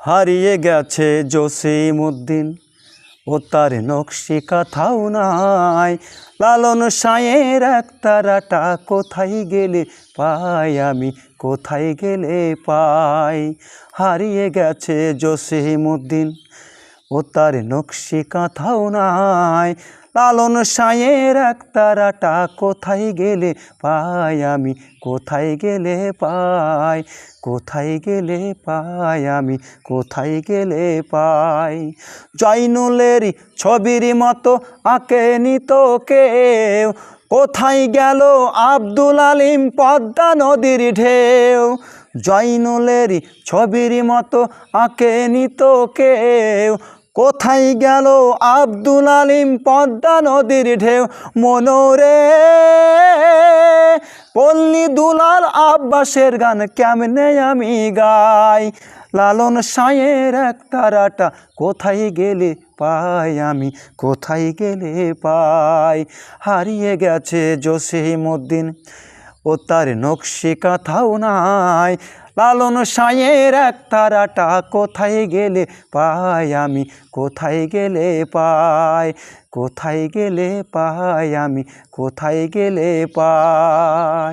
হারিয়ে গেছে জসিম উদ্দিন ও তার নকশি কথাও নাই। লালন সায়ের এক তারাটা কোথায় গেলে পাই? আমি কোথায় গেলে পাই? হারিয়ে গেছে জসিম উদ্দিন ও তার নকশি কাঁথাও নাই। লালন সায়ের এক তারাটা কোথায় গেলে পাই? আমি কোথায় গেলে পাই? কোথায় গেলে পাই? আমি কোথায় গেলে পাই? জয়নুলেরই ছবির মতো আঁকে নিত কেউ কোথায় গেল আব্দুল আলিম পদ্মা নদীর ঢেউ? জয়নুলেরই ছবির মতো আঁকে নিত কেউ কোথায় গেল আব্দুল আলিম পদ্মা নদীর ঢেউ? মনোরে। পল্লী দুলাল আব্বাসের গান, কেমনে আমি গাই? লালন সায়ের এক তারাটা কোথায় গেলে পাই আমি? কোথায় গেলে পাই? হারিয়ে গেছে জসিম উদ্দিন ও তার নকশি কাথাও নাই। লালন সায়ের এক তারাটা কোথায় গেলে পাই? আমি কোথায় গেলে পাই? কোথায় গেলে পাই? আমি কোথায় গেলে পাই?